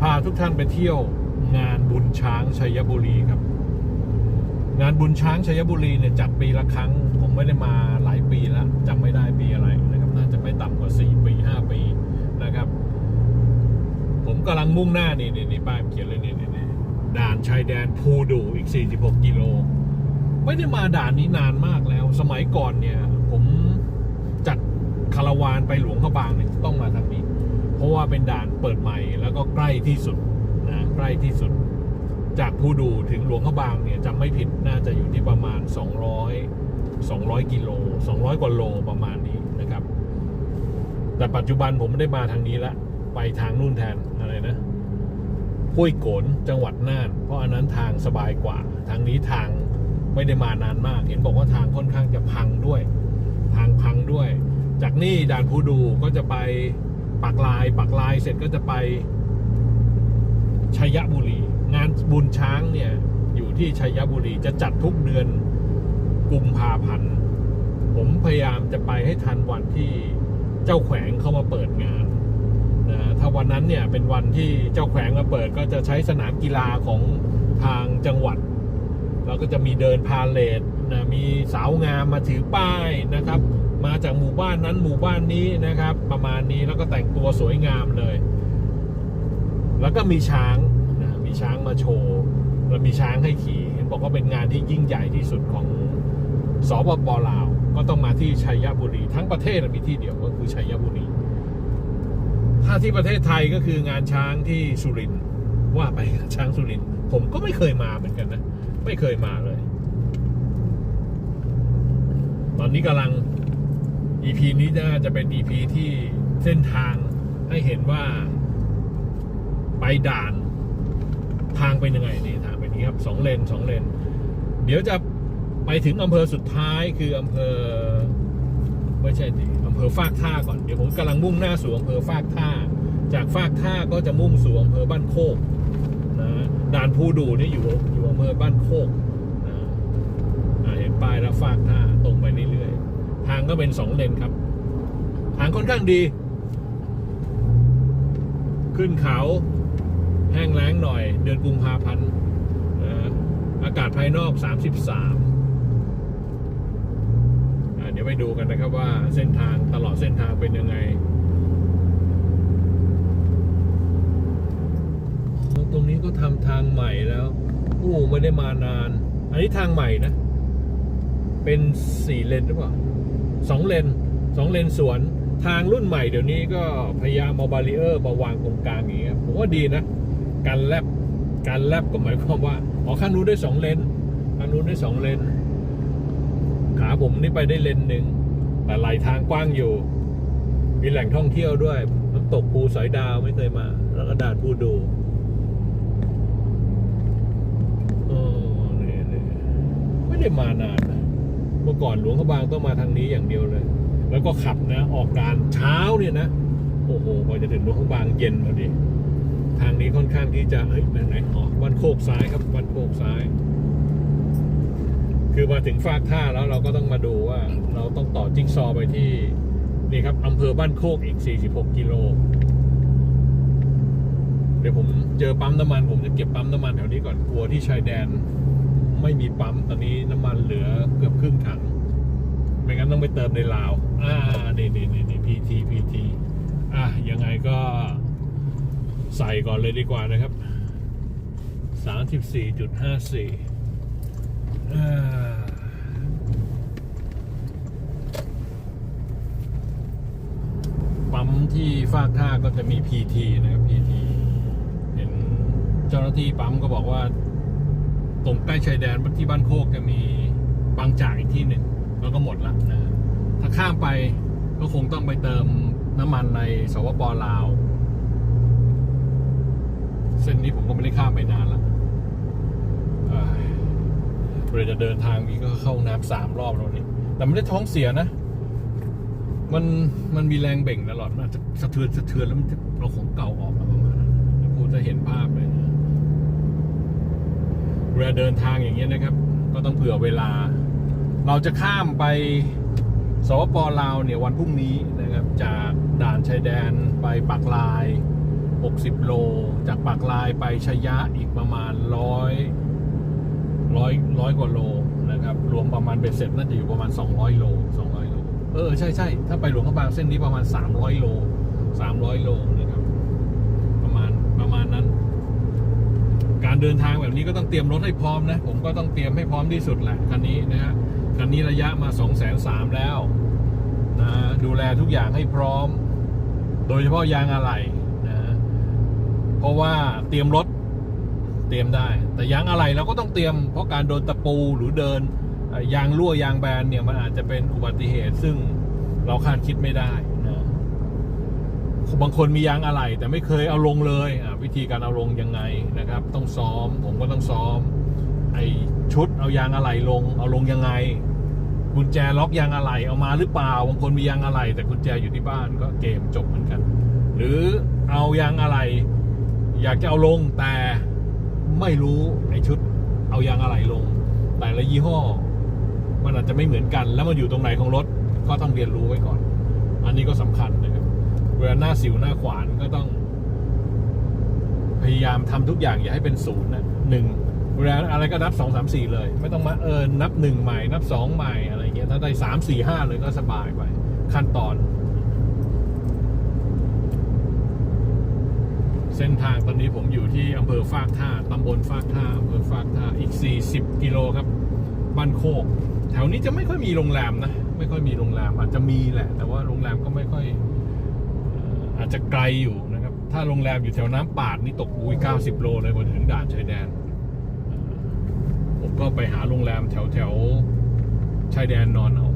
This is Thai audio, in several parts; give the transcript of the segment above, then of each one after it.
พาทุกท่านไปเที่ยวงานบุญช้างชัยบุรีครับ งานบุญช้างชัยบุรีเนี่ยจัดปีละครั้ง ผมไม่ได้มาหลายปีแล้วจำไม่ได้ปีอะไรนะครับ น่าจะไม่ต่ำกว่า 4 ปี 5 ปีนะครับ ผมกำลังมุ่งหน้านี่นี่นี่ป้ายเขียนเลยนี่นี่นี่ด่านชายแดนภูดูอีก 46 กิโล ไม่ได้มาด่านนี้นานมากแล้ว สมัยก่อนเนี่ย ผมจัดคาราวานไปหลวงพระบางเนี่ยต้องมาทางนี้ เพราะว่าเป็นด่านเปิดใหม่แล้วก็ใกล้ที่สุดนะใกล้ที่สุด จากภูดูถึงหลวงพระบางเนี่ยจำไม่ผิดน่าจะอยู่ที่ประมาณ 200 200 กิโล 200 กว่าโลประมาณนี้นะครับ แต่ปัจจุบันผมไม่ได้มาทางนี้ละ ไปทางนู่นแทนอะไรนะห้วยโกนจังหวัดน่าน เพราะอันนั้นทางสบายกว่า ทางนี้ทางไม่ได้มานานมาก เห็นบอกว่าทางค่อนข้างจะพังด้วย ทางพังด้วย จากนี่ด่านภูดูก็จะไป ปักลายปักลายเสร็จก็จะไปชัยบุรี งานบุญช้างเนี่ย อยู่ที่ชัยบุรีจะจัดทุกเดือนกุมภาพันธ์ผมพยายามจะไปให้ทันวันที่เจ้าแขวงเข้ามาเปิดงานนะถ้าวันนั้นเนี่ยเป็นวันที่เจ้าแขวงมาเปิด ก็จะใช้สนามกีฬาของทางจังหวัดเราก็จะมีเดินพาเลทนะมีสาวงามมาถือป้ายนะครับ มาจากหมู่บ้านนั้นหมู่บ้านนี้นะครับ ประมาณนี้แล้วก็แต่งตัวสวยงามเลย แล้วก็มีช้างนะมีช้างมาโชว์แล้วมีช้างให้ขี่เห็นบอกว่าเป็นงานที่ยิ่งใหญ่ที่สุดของสปปลาว ก็ต้องมาที่ชัยบุรี ทั้งประเทศมีที่เดียวก็คือชัยบุรี ถ้าที่ประเทศไทยก็คืองานช้างที่สุรินทร์ว่าไปช้างสุรินทร์ผมก็ไม่เคยมาเหมือนกันนะ ไม่เคยมาเลย ตอนนี้กำลัง EP นี้น่าจะเป็น EP ที่เส้นทางให้เห็นว่า ไปด่านทางเป็นยังไงนี่ทางเป็นนี้ครับสองเลนสองเลน เดี๋ยวจะไปถึงอำเภอสุดท้ายคืออำเภอไม่ใช่ดิอำเภอฟากท่าก่อนเดี๋ยวผมกำลังมุ่งหน้าสู่อำเภอฟากท่า จากฟากท่าก็จะมุ่งสู่อำเภอบ้านโคกนะด่านภูดูนี่อยู่อยู่อำเภอบ้านโคกนะเห็นป้ายแล้วฟากท่าตรงไปเรื่อยๆ ทางก็เป็นสองเลนครับ ทางค่อนข้างดี ขึ้นเขาแห้งแล้งหน่อย เดือนกุมภาพันธ์อากาศภายนอก 33อ่าเดี๋ยวไปดูกันนะครับว่าเส้นทางตลอดเส้นทางเป็นยังไง ตรงนี้ก็ทำทางใหม่แล้วโอ้ไม่ได้มานาน อันนี้ทางใหม่นะ เป็นสี่เลนหรือเปล่า สองเลนสองเลนสวนทางรุ่นใหม่เดี๋ยวนี้ก็พยายามเอาบารีเออร์มาวางตรงกลางอย่างเงี้ยผมว่าดีนะ การแลบการแลบก็หมายความว่าอ๋อข้างนู้นได้สองเลนข้างนู้นได้สองเลนขาผมนี่ไปได้เลนหนึ่งแต่ไหลทางกว้างอยู่ มีแหล่งท่องเที่ยวด้วยน้ำตกภูสอยดาวไม่เคยมา แล้วก็ด่านภูดูเออนี่นี่ไม่ได้มานาน มื่อก่อนหลวงพระบางต้องมาทางนี้อย่างเดียวเลย แล้วก็ขับนะ ออกการเช้าเนี่ยนะ โอ้โหกว่าจะถึงหลวงพระบางเย็นพอดี ทางนี้ค่อนข้างที่จะเฮ้ยไปไหนอ๋อวันโคกซ้ายครับวันโคกซ้าย คือมาถึงฟากท่าแล้วเราก็ต้องมาดูว่า เราต้องต่อจิ๊กซอว์ไปที่นี่ครับอำเภอบ้านโคกอีก 46 กิโล เดี๋ยวผมเจอปั๊มน้ำมัน ผมจะเก็บปั๊มน้ำมันแถวนี้ก่อนกลัวที่ชายแดน ไม่มีปั๊มตอนนี้น้ำมันเหลือเกือบครึ่งถัง ไม่งั้นต้องไปเติมในลาว อ่านี่นี่นี่นี่พีทีพีทีอะยังไงก็ใส่ก่อนเลยดีกว่านะครับสามสิบสี่จุดห้าสี่ปั๊มที่ฟากท่าก็จะมี PT นะครับ PT เห็นเจ้าหน้าที่ปั๊มก็บอกว่า ตรงใกล้ชายแดนที่บ้านโคกจะมีบางจากอีกที่หนึ่งแล้วก็หมดละนะถ้าข้ามไปก็คงต้องไปเติมน้ำมันในสวปลาว เส้นนี้ผมก็ไม่ได้ข้ามไปนานละเอ้ยเวลาจะเดินทางนี้ก็เข้าน้ำสามรอบแล้วนี่แต่ไม่ได้ท้องเสียนะ มันมันมีแรงเบ่งตลอดมันอาจจะสะเทือนสะเทือนแล้วมันจะเราของเก่าออกมาประมาณนั้นพูดจะเห็นภาพเลย เวลาเดินทางอย่างเงี้ยนะครับ ก็ต้องเผื่อเวลา เราจะข้ามไปสปปลาวเนี่ยวันพรุ่งนี้นะครับ จากด่านชายแดนไปปักลาย 60 โล จากปากลายไปชยะอีกประมาณร้อยร้อยร้อยกว่าโลนะครับ รวมประมาณเบ็ดเสร็จน่าจะอยู่ประมาณ 200 โล 200 โล เออ ใช่ใช่ถ้าไปหลวงพระบางเส้นนี้ประมาณ 300 โล 300 โลนะครับ ประมาณประมาณนั้น การเดินทางแบบนี้ก็ต้องเตรียมรถให้พร้อมนะ ผมก็ต้องเตรียมให้พร้อมที่สุดแหละคันนี้นะฮะคันนี้ระยะมา2องแสนสามแล้วนะดูแลทุกอย่างให้พร้อม โดยเฉพาะยางอะไหล่นะเพราะว่าเตรียมรถเตรียมได้ แต่ยางอะไหล่เราก็ต้องเตรียมเพราะการโดนตะปูหรือเดินยางรั่วยางแบนเนี่ยมันอาจจะเป็นอุบัติเหตุซึ่งเราคาดคิดไม่ได้ บางคนมียางอะไหล่แต่ไม่เคยเอาลงเลยวิธีการเอาลงยังไงนะครับ ต้องซ้อมผมก็ต้องซ้อม ไอชุดเอายางอะไหล่ลง เอาลงยังไงกุญแจล็อกยางอะไหล่เอามาหรือเปล่าบางคนมียางอะไหล่แต่กุญแจอยู่ที่บ้านก็เกมจบเหมือนกัน หรือเอายางอะไหล่อยากจะเอาลงแต่ไม่รู้ไอชุดเอายางอะไหล่ลง แต่ละยี่ห้อ มันอาจจะไม่เหมือนกัน แล้วมันอยู่ตรงไหนของรถก็ต้องเรียนรู้ไว้ก่อน อันนี้ก็สำคัญนะ เวลาหน้าสิวหน้าขวานก็ต้อง พยายามทำทุกอย่างอย่าให้เป็นศูนย์นะหนึ่งเวลาอะไรก็นับสองสามสี่เลย ไม่ต้องมาเออนับหนึ่งใหม่นับสองใหม่อะไรเงี้ยถ้าได้สามสี่ห้าเลยก็สบายไป ขั้นตอน เส้นทางตอนนี้ผมอยู่ที่อำเภอฟากท่าตำบลฟากท่าอำเภอฟากท่าอีก 40 กิโลครับบ้านโคก แถวนี้จะไม่ค่อยมีโรงแรมนะ ไม่ค่อยมีโรงแรมอาจจะมีแหละ แต่ว่าโรงแรมก็ไม่ค่อย จจะไกลอยู่นะครับ ถ้าโรงแรมอยู่แถวน้ำปาดนี่ตกอุ้ย90 โลเลยกว่าถึงด่านชายแดน ผมก็ไปหาโรงแรมแถวแถวชายแดนนอนเอา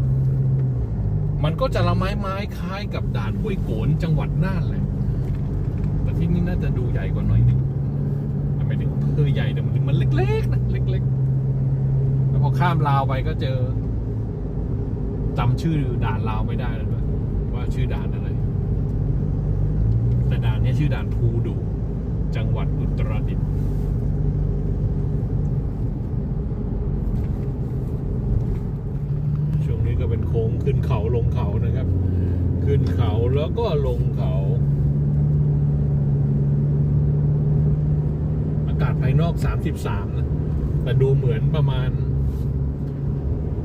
มันก็จะละไม้ไม้คล้ายกับด่านห้วยโกนจังหวัดน่านแหละ แต่ที่นี่น่าจะดูใหญ่กว่าน่อยนึงไม่ถึงเภอใหญ่แต่มันมันเล็กๆนะเล็กๆ แล้วพอข้ามลาวไปก็เจอจำชื่อด่านลาวไม่ได้แล้วด้วยว่าชื่อด่านอะไร แต่ด่านนี้ชื่อด่านภูดูจังหวัดอุตรดิตถ์ช่วงนี้ก็เป็นโค้งขึ้นเขาลงเขานะครับ ขึ้นเขาแล้วก็ลงเขา อากาศภายนอก 33 นะ แต่ดูเหมือนประมาณ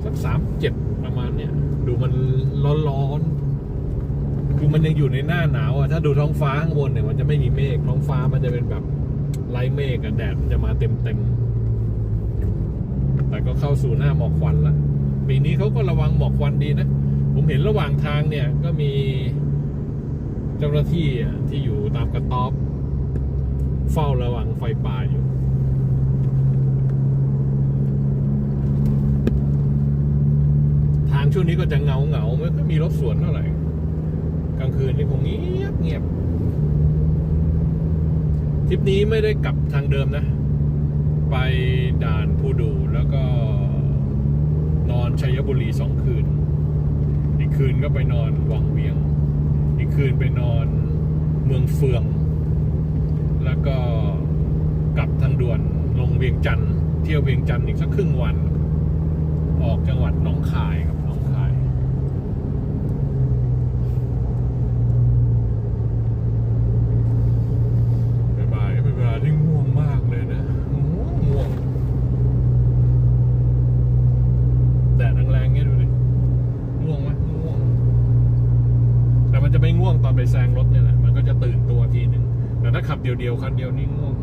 สักสามเจ็ดประมาณเนี้ยดูมันร้อนๆ คือมันยังอยู่ในหน้าหนาวอะถ้าดูท้องฟ้าข้างบนเนี่ยมันจะไม่มีเมฆท้องฟ้ามันจะเป็นแบบไร้เมฆอะแดดมันจะมาเต็มเต็มแต่ก็เข้าสู่หน้าหมอกควันละปีนี้เขาก็ระวังหมอกควันดีนะผมเห็นระหว่างทางเนี่ย ก็มีเจ้าหน้าที่ที่อยู่ตามกระต๊อบเฝ้าระวังไฟป่าอยู่ทางช่วงนี้ก็จะเงาเงาไม่ค่อยมีรถสวนเท่าไหร่ กลางคืนนี่คงเงียบเงียบทริปนี้ไม่ได้กลับทางเดิมนะ ไปด่านพูดูแล้วก็นอนชัยบุรีสองคืน อีกคืนก็ไปนอนวังเวียง อีกคืนไปนอนเมืองเฟือง แล้วก็กลับทางด่วนลงเวียงจันทร์เที่ยวเวียงจันทร์อีกสักครึ่งวัน ออกจังหวัดหนองคายครับหนองคายบ๊ายบายเป็นเวลาที่ง่วงมากเลยนะง่วงง่วงแดดแรงๆเงี้ยดูดิง่วงไหมง่วง แต่มันจะไม่ง่วงตอนไปแซงรถเนี่ยแหละ มันก็จะตื่นตัวทีหนึ่งแต่ถ้าขับเดียวๆคันเดียวนี่ง่วง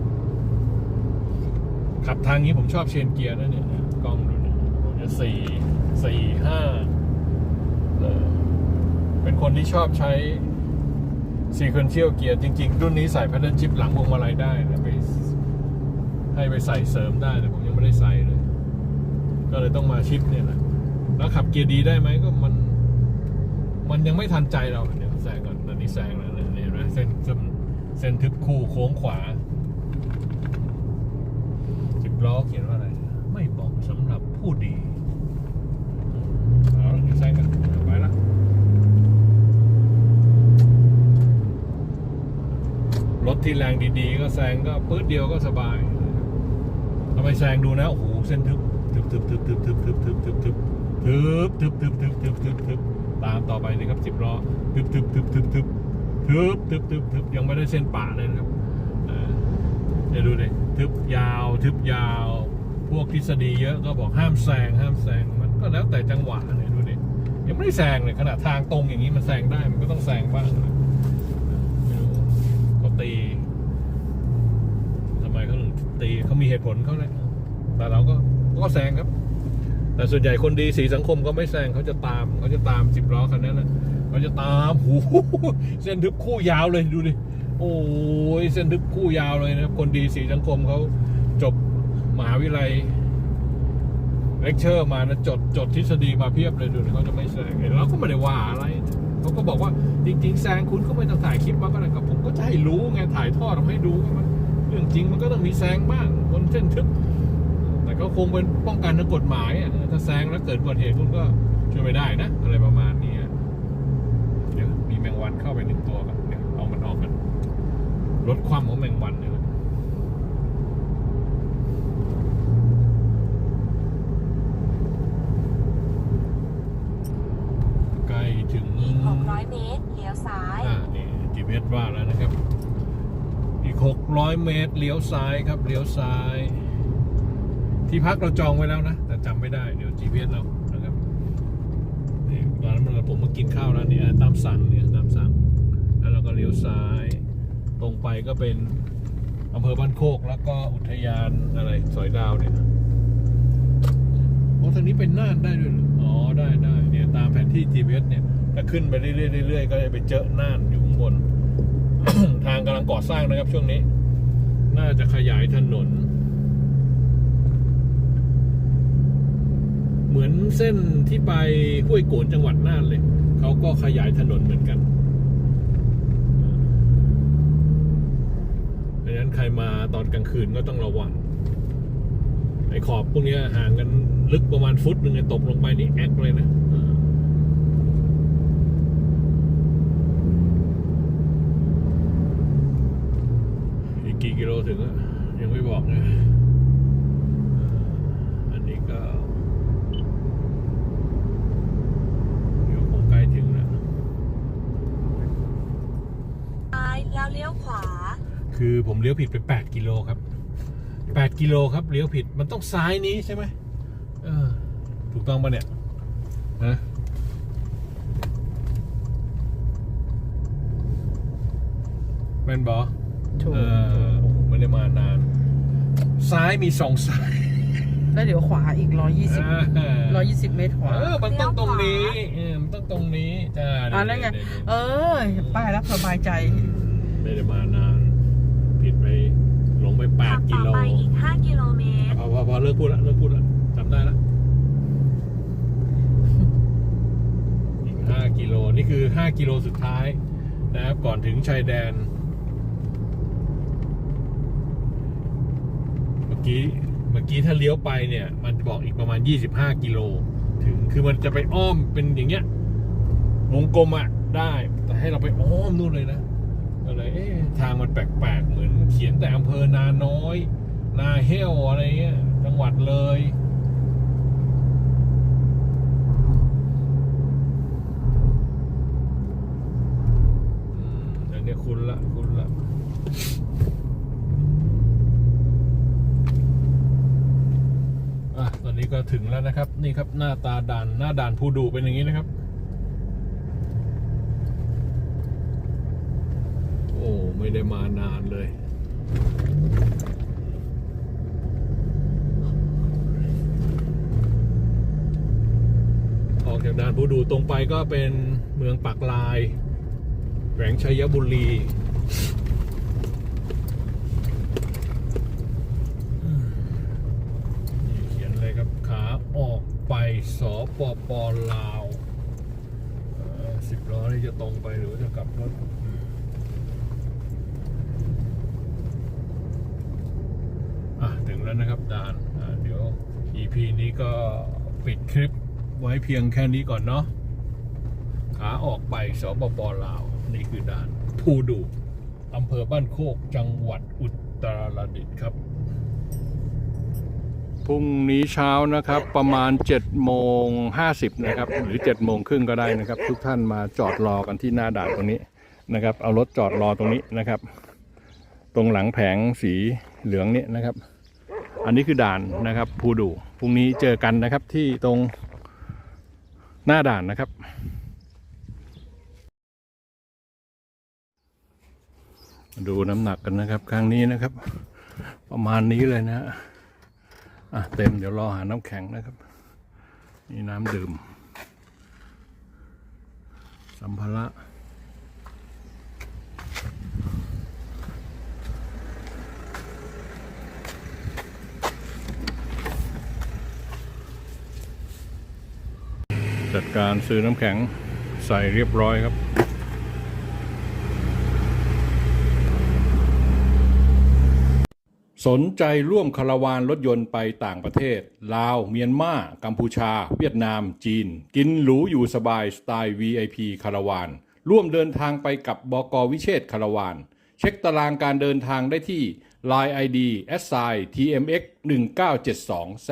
ขับทางนี้ผมชอบเชนเกียร์นะเนี่ยกล้องดูเนี่ยผมจะสี่สี่ห้าเออเป็นคนที่ชอบใช้ซีเควนเชียลเกียร์จริง ๆ รุ่นนี้ใส่ p พ d เดิลชิปหลังพวงมาลัยได้นะไปให้ไปใส่เสริมได้แต่ผมยังไม่ได้ใส่เลย ก็เลยต้องมาชิปเนี่ยแหละแล้วขับเกียร์ดีได้ไหมก็มัน มันยังไม่ทันใจเราเดี๋ยวแซงก่อนตอนนี้แซงแล้วเนี่ยเห็นไหมเส้นเส้นทึบคู่โค้งขวา ล้อเขียนว่าอะไร ไม่เหมาะสำหรับผู้ดีเอาละเดี๋ยวแซงกันไปละรถที่แรงดีๆ ก็แซงก็ปื๊ดเดียวก็สบายทำไมแซงดูนะโอ้โหเส้นทึบทึบทึบทึบทึบทึบทึบทึบทึบทึบทึบทึบทึบทึบทึบทึบทึบตามต่อไปเลยครับสิบล้อทึบทึบทึบทึบทึบทึบทึบทึบทึบยังไม่ได้เส้นป่าเลยนะครับอ่าเดี๋ยวดูดิ ทึบยาว ทึบยาว พวกทฤษฎีเยอะก็บอกห้ามแซงห้ามแซงมันก็แล้วแต่จังหวะเนี่ยดูดิยังไม่ได้แซงเลยขนาดทางตรงอย่างนี้มันแซงได้มันก็ต้องแซงบ้างเขาตีทำไมเขาถึงตีเขามีเหตุผลเขาเลยแต่เราก็ก็แซงครับ แต่ส่วนใหญ่คนดีสีสังคมก็ไม่แซงเขาจะตามเขาจะตามสิบล้อคันนั้นนะเขาจะตามหูเส้นทึบคู่ยาวเลยดูดิ โอ้ยเส้นทึบคู่ยาวเลยนะครับ คนดีสีสังคมเขาจบมหาวิทยาลัยเลคเชอร์มานะจดจดทฤษฎีมาเพียบเลยดูเขาจะไม่แซงเราก็ไม่ได้ว่าอะไรเขาก็บอกว่าจริง ๆ แซงคุณก็ไม่ต้องถ่ายคลิปมาก็ได้กับผมก็จะให้รู้ไงถ่ายทอดให้ดูว่ามันเรื่องจริงมันก็ต้องมีแซงบ้างบนเส้นทึบแต่ก็คงเป็นป้องกันทางกฎหมายอะถ้าแซงแล้วเกิดอุบัติเหตุคุณก็ช่วยไม่ได้นะ อะไรประมาณนี้อะเดี๋ยวมีแมงวันเข้าไปหนึ่งตัวกันเดี๋ยวเอามันออกกัน ลดความของแมงวันเนี่ยนะใกล้ถึงอีก600 เมตร เลี้ยวซ้าย อ่านี่ GPS ว่าแล้วนะครับ อีก 600 เมตร เลี้ยวซ้ายครับ เลี้ยวซ้าย ที่พักเราจองไว้แล้วนะ แต่จำไม่ได้ เดี๋ยว GPS เรานะครับนี่ตอนนั้นเราผมมากินข้าวแล้วนี่อ่าตามสั่งเนี่ยตามสั่ง แล้วเราก็เลี้ยวซ้าย ตรงไปก็เป็นอำเภอบ้านโคก แล้วก็อุทยานอะไรสอยดาวเนี่ยโอ้ทางนี้เป็นน่านได้ด้วยเหรออ๋อได้ได้เนี่ยตามแผนที่ GPS เนี่ยถ้าขึ้นไปเรื่อยๆเรื่อยๆก็จะไปเจอน่านอยู่ข้างบน ทางกำลังก่อสร้างนะครับช่วงนี้ น่าจะขยายถนน เหมือนเส้นที่ไปห้วยโกนจังหวัดน่านเลย เขาก็ขยายถนนเหมือนกันดังนั้น ใครมาตอนกลางคืนก็ต้องระวังไอ้ขอบพวกนี้ห่างกันลึกประมาณฟุตหนึ่งตกลงไปนี่แอกเลยนะอีกกี่กิโลถึงอะยังไม่บอกเลยอ่าอันนี้ก็ เดี๋ยวคงใกล้ถึงแล้ว ซ้ายแล้วเลี้ยวขวา คือ ผมเลี้ยวผิดไป 8 กิโลครับ 8 กิโลครับเลี้ยวผิดมันต้องซ้ายนี้ใช่ไหมเออ ถูกต้องปะเนี่ยฮะแม่นบอถูกเออโอ้โหไม่ได้มานาน ซ้ายมีสองสายแล้วเดี๋ยวขวาอีกร้อยยี่สิบอ่าร้อยยี่สิบเมตรขวา เออ มันต้องตรงนี้ เออ มันต้องตรงนี้จ้าอ่านั่นไง เออ ป้ายรับสบายใจ ไม่ได้มานาน ผิดไปหลงไปแปขัดบกิต่อโลไปอีก 5 กิโลเมตร พอพอพอเลิกพูดละเลิกพูดละจำได้ละอีกห้ากิโลนี่คือห้ากิโลสุดท้ายนะครับก่อนถึงชายแดน เมื่อกี้เมื่อกี้ถ้าเลี้ยวไปเนี่ย มันบอกอีกประมาณ 25 กิโล ถึงคือมันจะไปอ้อมเป็นอย่างเงี้ยวงกลมอะได้ แต่ให้เราไปอ้อมนู่นเลยนะ ก็เลยเอ๊ะทางมันแปลกๆเหมือนเขียนแต่อำเภอนาน้อย นาเฮลอะไรเงี้ยจังหวัดเลยอืมเดี๋ยวนี้คุณละคุณละอะตอนนี้ก็ถึงแล้วนะครับ นี่ครับหน้าตาด่านหน้าด่านผู้ดูเป็นอย่างนี้นะครับ โอ้ ไม่ได้มานานเลย ออกจากด่านผู้ดูตรงไปก็เป็นเมืองปากลายแขวงชัยบุรีนี่เขียนเลยครับขาออกไปสปปลาวสิบล้อนี่จะตรงไปหรือจะกลับรถอืมอะ ถึง แล้วนะครับด่านเดี๋ยว EP นี้ก็ปิดคลิปไว้เพียงแค่นี้ก่อนเนาะขาออกไปสปปลาว นี่คือด่านภูดูอำเภอบ้านโคกจังหวัดอุตรดิตถ์ครับพรุ่งนี้เช้านะครับประมาณ7โมง50นะครับหรือ7โมงครึ่งก็ได้นะครับ ทุกท่านมาจอดรอกันที่หน้าด่านตรงนี้นะครับ เอารถจอดรอตรงนี้นะครับ ตรงหลังแผงสีเหลืองนี่นะครับ อันนี้คือด่านนะครับภูดูพรุ่งนี้เจอกันนะครับที่ตรงหน้าด่านนะครับ ดูน้ำหนักกันนะครับครั้งนี้นะครับ ประมาณนี้เลยนะอะเต็มเดี๋ยวรอหาน้ำแข็งนะครับนี่น้ำดื่ม สัมภาระ จัดการซื้อน้ำแข็งใส่เรียบร้อยครับสนใจร่วมคาราวานรถยนต์ไปต่างประเทศ ลาว เมียนมากัมพูชา เวียดนาม จีน กินหรูอยู่สบายสไตล์ VIP คาราวาน ร่วมเดินทางไปกับบกวิเชษคาราวาน เช็คตารางการเดินทางได้ที่ Line ID s i tmx 1972 z